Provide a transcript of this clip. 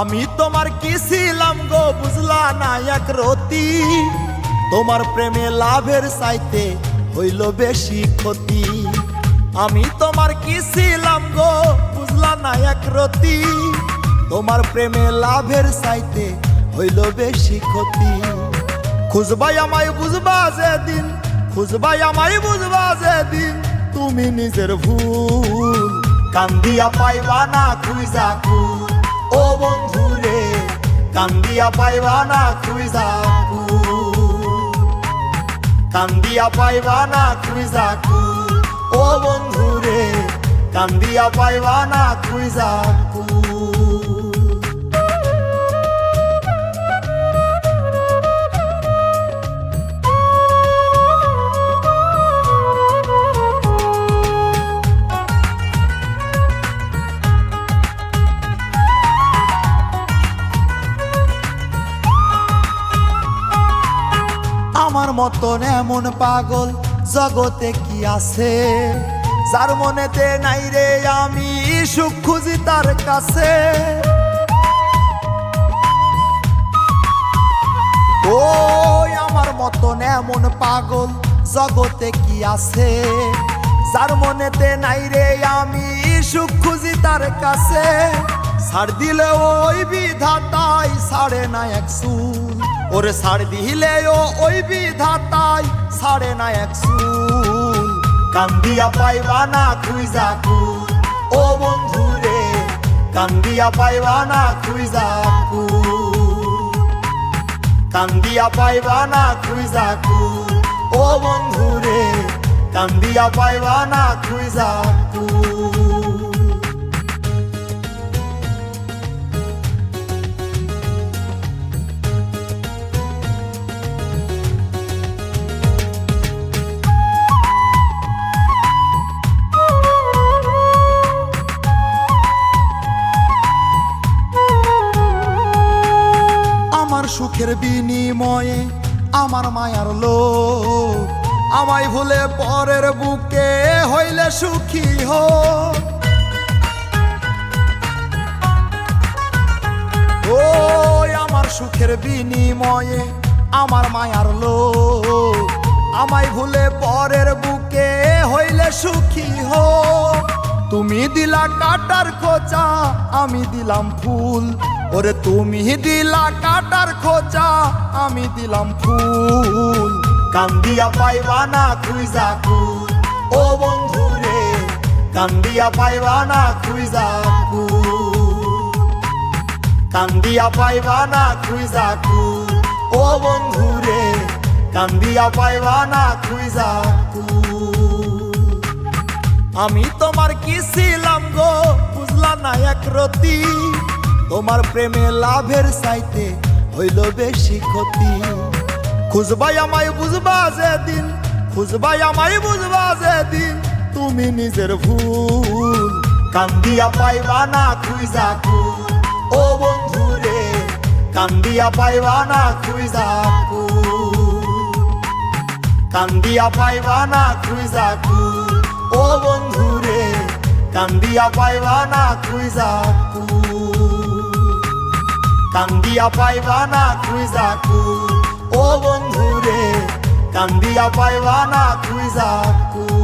আমি তোমার কি ছিলাম গো বুঝলা না এক রতি? তোমার প্রেমে লাভের চাইতে হইল বেশি ক্ষতি। আমি তোমার কি ছিলাম গো বুঝলা না এক রতি? তোমার প্রেমে লাভের চাইতে হইল বেশি ক্ষতি। খুঁজবাই আমায় বুঝবা যে যেদিন, খুঁজবাই আমায় বুঝবা যেদিন, তুমি নিজের ভুল কান্দিয়া পাইবা না খুঁজা খুঁজ। কান্দিয়া পাইবা না খুঁজ কান্দিয়া পাইবা না খুঁজ ও বন্ধু রে কান্দিয়া পাইবা না খুঁজা মতন এমন পাগল জগতে কি আছে? যার মনেতে নাই রে আমি, সুখ খুঁজি তার কাছে। ও আমার মতন এমন পাগল জগতে কি আছে? যার মনেতে নাই রে আমি, সুখ খুঁজি তার কাছে। ছাড় দিলে ওই বিধাতাই ছাড়ে না এক চুল ওরে ছাড় দিলে ওই বিধাতাই ছাড়ে না এক চুল কান্দিয়া পাইবা না খুঁজা কুল ও বন্ধু রে কান্দিয়া পাইবা না খুঁজা কুল কান্দিয়া পাইবা না খুঁজা কুল ও বন্ধু রে কান্দিয়া পাইবা না খুঁজা কুল আমার সুখের বিনিময়ে আমার মায়ার লোক আমায় ভুলে পরের বুকে হইলে সুখী হো। ও আমার সুখের বিনিময়ে আমার মায়ার লোক আমায় ভুলে পরের বুকে হইলে সুখী হো। তুমি দিলা কাটার খোঁচা, আমি দিলাম ফুল। ওরে তুমি দিলা কাটার খোঁচা, আমি দিলাম ফুল। কান্দিয়া পাইবা না খুঁজা কুল ও বন্ধু রে কান্দিয়া পাইবা না খুঁজা কুল কান্দিয়া পাইবা না খুঁজা কুল ও বন্ধু রে কান্দিয়া পাইবা না খুঁজা কুল আমি তোমার কি ছিলাম গো, বুঝলা না এক রতি। তোমার প্রেমে লাভের চাইতে হইল বেশি ক্ষতি। খুঁজবাই আমায়, বুঝবা যেদিন, খুঁজবাই আমায়, বুঝবা যেদিন। তুমি নিজের ভুল কান্দিয়া পাইবা না, খুঁজা ও বন্ধু রে কান্দিয়া পাইবা না, খুঁজা কুল কান্দিয়া পাইবা না, খুঁজা কুল ও বন্ধু রে কান্দিয়া পাইবা না খুঁজা কুল কান্দিয়া পাইবা না খুঁজা কুল ও বন্ধু রে কান্দিয়া পাইবা না খুঁজা কুল